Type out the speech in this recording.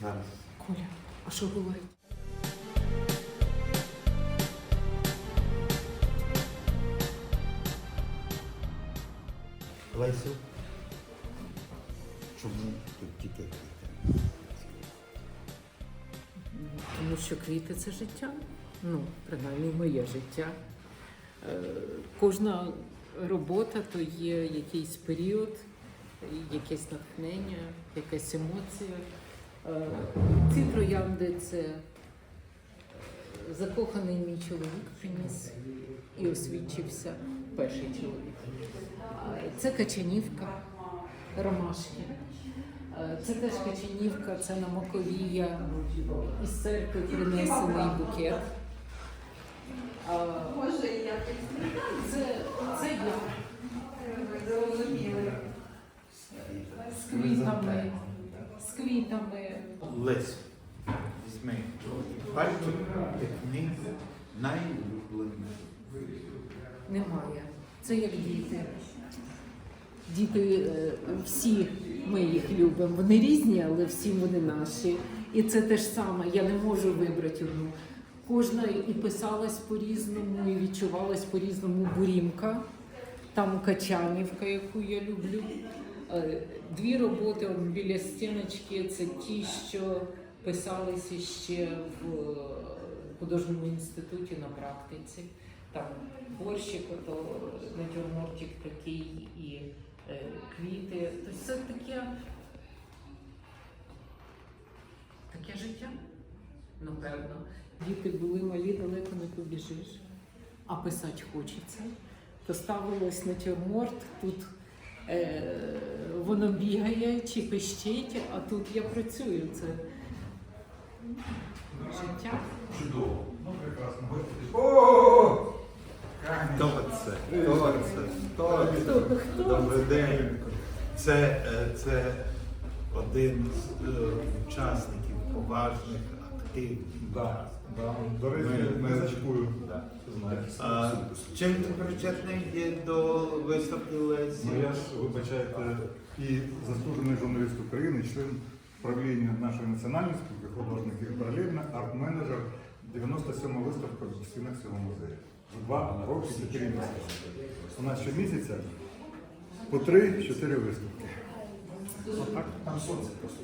Зараз. Коля, а що говорить? Лесю. Чому тут тільки квіти? Тому що квіти це життя. Ну, принаймні, моє життя. Е, Кожна робота то є якийсь період, якесь натхнення, якась емоція. Е, Ці троянди це закоханий мій чоловік приніс і освідчився перший чоловік. Е, Це Качанівка, ромашки. Е, Це теж Качанівка, це на Маковія із церкви принесений букет. Може, Це, це я зрозуміли. з квітами, з квітами. Лесю. Візьми. Бачиш, книги найулюбленіше. Немає. Це як діти. Діти е, всі ми їх любимо. Вони різні, але всі вони наші. І це те ж саме. Я не можу вибрати одну. Кожна і писалась по-різному, і відчувалась по-різному бурімка. Там Качанівка, яку я люблю. Е, Дві роботи от біля стіночки це ті, що писалися ще в е, художньому інституті на практиці. Там борщик, ото натюрмортик такий і е, квіти. Тобто це таке, таке життя, напевно. Діти були малі, далеко не побіжиш, а писати хочеться. То ставилось натюрморт, тут воно бігає чи пищить, а тут я працюю. Це життя. Чудово. Ну, прекрасно. Хто це? Хто це? Хто це? Хто, хто? Добрий день. Це, е, це один з е, учасників поважних, активних. Да, да. До речі, Ми- не зачекую. Да. А, чим ти причетний до виставки Лесі? Ну, я ж, вибачайте, і заслужений журналіст України, член правління нашої національної спілки художників і паралельно арт-менеджер 97 виставка в стінах цього музею. За Два роки, чотири місяці. У нас щомісяця по три-чотири виставки. Отак. Там сонце просто.